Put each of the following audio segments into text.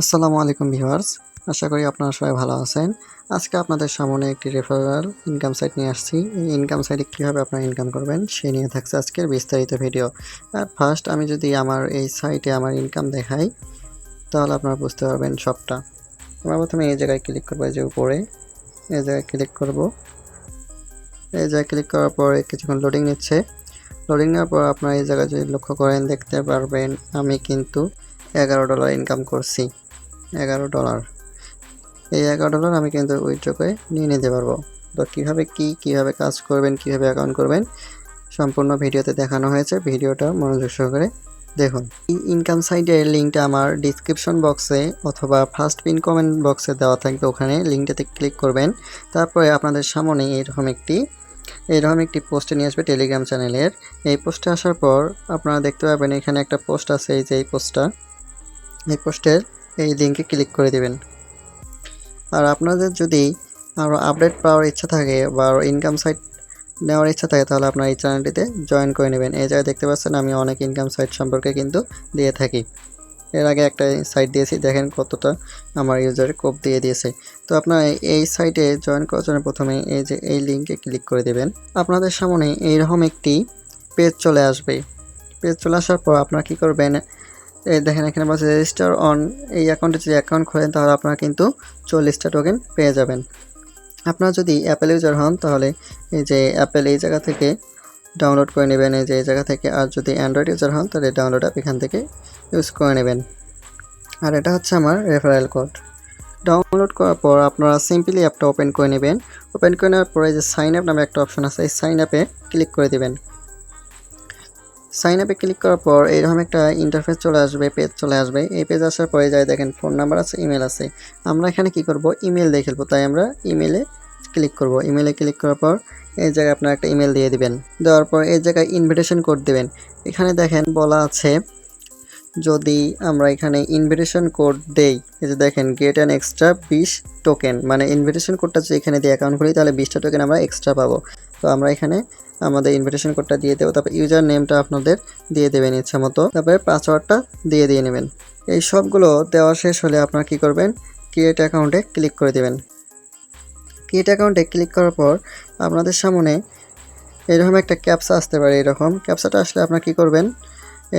আসসালামু আলাইকুম ভিউয়ার্স, আশা করি আপনারা সবাই ভালো আছেন। আজকে আপনাদের সামনে একটি রেফারেল ইনকাম সাইট নিয়ে আসছি। এই ইনকাম সাইটে কীভাবে আপনারা ইনকাম করবেন, সে নিয়ে থাকছে আজকের বিস্তারিত ভিডিও আর ফার্স্ট আমি যদি আমার এই সাইটে আমার ইনকাম দেখাই, তাহলে আপনারা বুঝতে পারবেন সবটা। আমরা প্রথমে এই জায়গায় ক্লিক করব যে উপরে, এই জায়গায় ক্লিক করব। এই জায়গায় ক্লিক করার পরে কিছুক্ষণ লোডিং নিচ্ছে। লোডিং নেওয়ার পর আপনারা এই জায়গায় যদি লক্ষ্য করেন, দেখতে পারবেন আমি কিন্তু এগারো ডলার ইনকাম করছি। এগারো ডলার। এই এগারো ডলার আমি কিন্তু উইথড্র করে নিয়ে নিতে পারব। তো কীভাবে কি, কীভাবে কাজ করবেন, কীভাবে অ্যাকাউন্ট করবেন, সম্পূর্ণ ভিডিওতে দেখানো হয়েছে। ভিডিওটা মনোযোগ সহকারে দেখুন। এই ইনকাম সাইটের লিঙ্কটা আমার ডিসক্রিপশন বক্সে অথবা ফার্স্ট পিন কমেন্ট বক্সে দেওয়া থাকবে। ওখানে লিঙ্কটাতে ক্লিক করবেন। তারপরে আপনাদের সামনে এরকম একটি এরকম একটি পোস্টে নিয়ে আসবে টেলিগ্রাম চ্যানেলের এই পোস্টে আসার পর আপনারা দেখতে পাবেন এখানে একটা পোস্ট আছে, এই যে এই পোস্টটা এই পোস্টের এই লিঙ্কে ক্লিক করে দেবেন। আর আপনাদের যদি আরও আপডেট পাওয়ার ইচ্ছা থাকে বা ইনকাম সাইট নেওয়ার ইচ্ছা থাকে, তাহলে আপনার এই চ্যানেলটিতে জয়েন করে নেবেন। এই জায়গায় দেখতে পাচ্ছেন আমি অনেক ইনকাম সাইট সম্পর্কে কিন্তু দিয়ে থাকি। এর আগে একটা সাইট দিয়েছি, দেখেন কতটা আমার ইউজারে কোপ দিয়ে দিয়েছে। তো আপনার এই সাইটে জয়েন করার জন্য প্রথমে এই যে, এই লিঙ্কে ক্লিক করে দেবেন। আপনাদের সামনে এইরকম একটি পেজ চলে আসবে। পেজ চলে আসার পর আপনারা কী করবেন এই দেখেন, এখানে বলছে রেজিস্টার অন এই অ্যাকাউন্টে যদি অ্যাকাউন্ট খোলেন, তাহলে আপনারা কিন্তু চল্লিশটা টোকেন পেয়ে যাবেন। আপনারা যদি অ্যাপেল ইউজার হন, তাহলে এই যে অ্যাপেল এই জায়গা থেকে ডাউনলোড করে নেবেন। এই যে এই জায়গা থেকে, আর যদি অ্যান্ড্রয়েড ইউজার হন, তাহলে ডাউনলোড অ্যাপ এখান থেকে ইউজ করে নেবেন। আর এটা হচ্ছে আমার রেফারেল কোড ডাউনলোড করার পর আপনারা সিম্পলি অ্যাপটা ওপেন করে নেবেন। ওপেন করে নেওয়ার পরে যে সাইন আপ নামে একটা অপশন আছে, এই সাইন আপে ক্লিক করে দেবেন। সাইন আপে ক্লিক করার পর এইরকম একটা ইন্টারফেস চলে আসবে পেজ চলে আসবে। এই পেজ আসার পরে যায় দেখেন ফোন নাম্বার আছে ইমেল আছে। আমরা এখানে কি করব? ইমেল দিয়ে খেলব। তাই আমরা ইমেলে ক্লিক করব। ইমেলে ক্লিক করার পর এই জায়গায় আপনার একটা ইমেল দিয়ে দিবেন। দেওয়ার পর এই জায়গায় ইনভিটেশন কোড দিবেন। এখানে দেখেন বলা আছে যদি আমরা এখানে ইনভিটেশন কোড দেই, এই যে দেখেন গেট অ্যান এক্সট্রা বিশ টোকেন মানে ইনভিটেশন কোডটা যদি এখানে দিয়ে অ্যাকাউন্ট খুলি, তাহলে বিশটা টোকেন আমরা এক্সট্রা পাবো। তো আমরা এখানে আমাদের ইনভিটেশন কোডটা দিয়ে দেবো, তারপর ইউজার নেমটা আপনাদের দিয়ে দেবেন ইচ্ছা মতো, তারপরে পাসওয়ার্ডটা দিয়ে দিয়ে নেবেন। এই সবগুলো দেওয়া শেষ হলে আপনারা কী করবেন? ক্রিয়েট অ্যাকাউন্টে ক্লিক করে দেবেন। ক্রিয়েট অ্যাকাউন্টে ক্লিক করার পর আপনাদের সামনে এরকম একটা ক্যাপসা আসতে পারে, এরকম। ক্যাপসাটা আসলে আপনারা কী করবেন?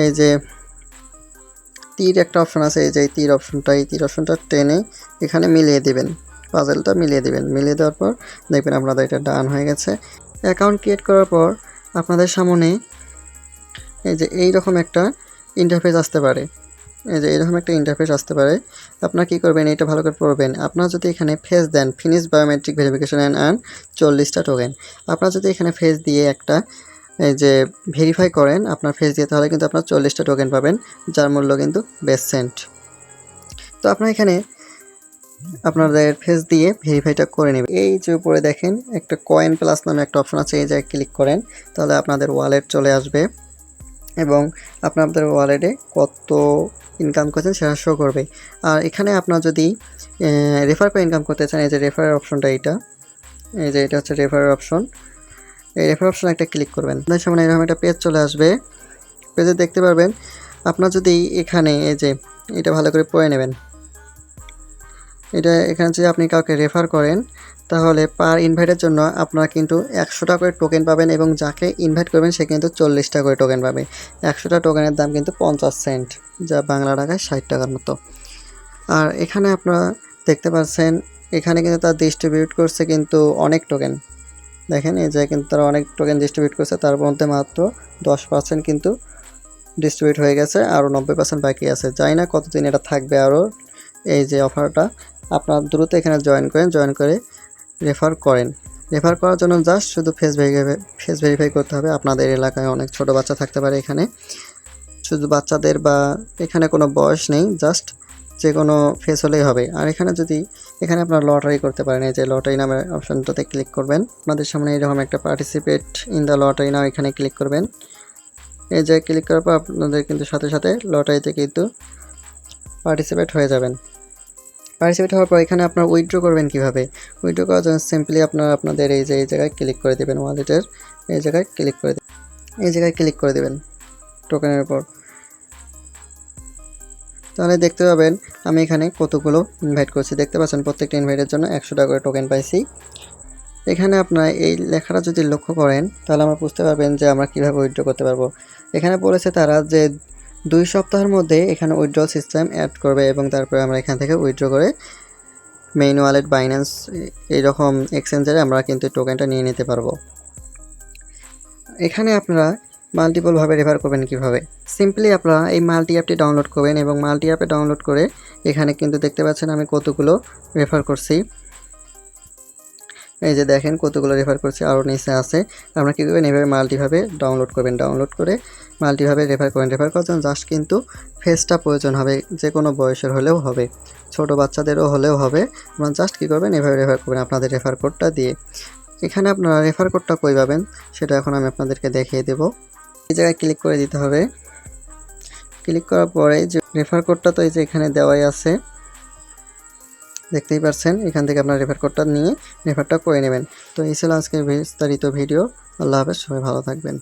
এই যে তীর একটা অপশন আছে, এই যে তীর অপশনটা এই তীর অপশনটা টেনে এখানে মিলিয়ে দিবেন। পাজেলটা মিলিয়ে দিবেন। মিলিয়ে দেওয়ার পর দেখবেন আপনাদের এটা ডান হয়ে গেছে। অ্যাকাউন্ট ক্রিয়েট করার পর আপনাদের সামনে এই যে এই রকম একটা ইন্টারফেস আসতে পারে। এই যে এরকম একটা ইন্টারফেস আসতে পারে। আপনারা কী করবেন? এটা ভালো করে পড়বেন। আপনারা যদি এখানে face then finish biometric verification and চল্লিশটা টোকেন আপনারা যদি এখানে ফেস দিয়ে একটা যে ভেরিফাই করেন আপনার ফেস দিয়ে, তাহলে কিন্তু আপনার চল্লিশটা টোকেন পাবেন, যার মূল্য কিন্তু বেস্ট সেন্ট তো আপনার এখানে আপনাদের ফেস দিয়ে ভেরিফাইটা করে নেবেন। এই যে উপরে দেখেন, একটা কয়েন প্লাস নামে একটা অপশন আছে, এই জায়গায় ক্লিক করেন, তাহলে আপনাদের ওয়ালেট চলে আসবে। এবং আপনাদের ওয়ালেটে কত ইনকাম করছেন সেটা শো করবে। আর এখানে আপনার যদি রেফার করে ইনকাম করতে চান, এই যে রেফারের অপশনটা এইটা, এই যে এটা হচ্ছে রেফারের অপশন এই রেফার অপশন একটা ক্লিক করবেন। আপনার সামনে এরকম একটা পেজ চলে আসবে। পেজে দেখতে পারবেন, আপনার যদি এখানে এই যে এটা ভালো করে পড়ে নেবেন। এটা এখানে যদি আপনি কাউকে রেফার করেন, তাহলে পার ইনভাইটের জন্য আপনারা কিন্তু একশোটা করে টোকেন পাবেন এবং যাকে ইনভাইট করবেন, সে কিন্তু চল্লিশটা করে টোকেন পাবে। একশোটা টোকেনের দাম কিন্তু পঞ্চাশ সেন্ট যা বাংলা টাকায় ষাট টাকার মতো। আর এখানে আপনারা দেখতে পাচ্ছেন, এখানে কিন্তু তার ডিস্ট্রিবিউট করছে কিন্তু অনেক টোকেন দেখেন, এই জায়গায় কিন্তু তারা অনেক টোকেন ডিস্ট্রিবিউট করছে, তার মধ্যে মাত্র দশ পার্সেন্ট কিন্তু ডিস্ট্রিবিউট হয়ে গেছে, আরও নব্বই পার্সেন্ট বাকি আছে। জানি না কতদিন এটা থাকবে আরও এই যে অফারটা আপনারা দ্রুত এখানে জয়েন করেন জয়েন করে রেফার করেন। রেফার করার জন্য জাস্ট শুধু ফেস ভেরিফাই ফেস ভেরিফাই করতে হবে। আপনাদের এলাকায় অনেক ছোট বাচ্চা থাকতে পারে এখানে। শুধু বাচ্চাদের বা এখানে কোনো বয়স নেই জাস্ট যে কোনো ফেস হলেই হবে। আর এখানে যদি এখানে আপনারা লটারি করতে পারেন। এই যে লটারি নামের অপশনটাতে ক্লিক করবেন। আপনাদের সামনে এরকম একটা participate in the lottery now এখানে ক্লিক করবেন। এই যে ক্লিক করার পর আপনাদের কিন্তু সাথে সাথে লটারিতে কিন্তু পার্টিসিপেট হয়ে যাবেন। পার্টিসিপেট হওয়ার পর এখানে আপনার উইথড্র করবেন কীভাবে? উইথড্র করার জন্য সিম্পলি আপনার আপনাদের এই যে, এই জায়গায় ক্লিক করে দেবেন ওয়ালেটের এই জায়গায় ক্লিক করে এই জায়গায় ক্লিক করে দেবেন টোকেনের উপর। তাহলে দেখতে পাবেন আমি এখানে কতগুলো ইনভাইট করছি। দেখতে পাচ্ছেন প্রত্যেকটা ইনভাইটের জন্য একশো টাকা করে টোকেন পাইছি। এখানে আপনারা এই লেখাটা যদি লক্ষ্য করেন, তাহলে আমরা বুঝতে পারবেন যে আমরা কীভাবে উইথড্র করতে পারব। এখানে বলেছে তারা যে দুই সপ্তাহের মধ্যে এখানে উইথড্রল সিস্টেম অ্যাড করবে এবং তারপরে আমরা এখান থেকে উইথড্র করে মেইন ওয়ালেট বাইন্যান্স এইরকম এক্সচেঞ্জারে আমরা কিন্তু টোকেনটা নিয়ে নিতে পারব। এখানে আপনারা মাল্টিপলভাবে রেফার করবেন কীভাবে? সিম্পলি আপনারা এই মাল্টি অ্যাপটি ডাউনলোড করবেন এবং মাল্টি অ্যাপে ডাউনলোড করে এখানে কিন্তু দেখতে পাচ্ছেন আমি কতগুলো রেফার করছি। এই যে দেখেন কতগুলো রেফার করছি আরও নিচে আছে। আপনারা কী করবেন? এভাবে মাল্টিভাবে ডাউনলোড করবেন। ডাউনলোড করে মাল্টিভাবে রেফার করবেন। রেফার করার জাস্ট কিন্তু ফেসটা প্রয়োজন হবে, যে কোনো বয়সের হলেও হবে, ছোট বাচ্চাদেরও হলেও হবে। আপনারা জাস্ট কী করবেন? এভাবে রেফার করবেন আপনাদের রেফার কোডটা দিয়ে। এখানে আপনারা রেফার কোডটা কই পাবেন? সেটা এখন আমি আপনাদেরকে দেখিয়ে দেব। এই জায়গায় ক্লিক করে দিতে হবে। ক্লিক করার পরে যে রেফার কোডটা তো এই যে এখানে দেওয়াই আছে। দেখতেই পারছেন, এখান থেকে আপনার রেফার কোডটা নিয়ে রেফারটা করে নেবেন। তো এই ছিল আজকের বিস্তারিত ভিডিও আল্লাহ হাফেজ, সবাই ভালো থাকবেন।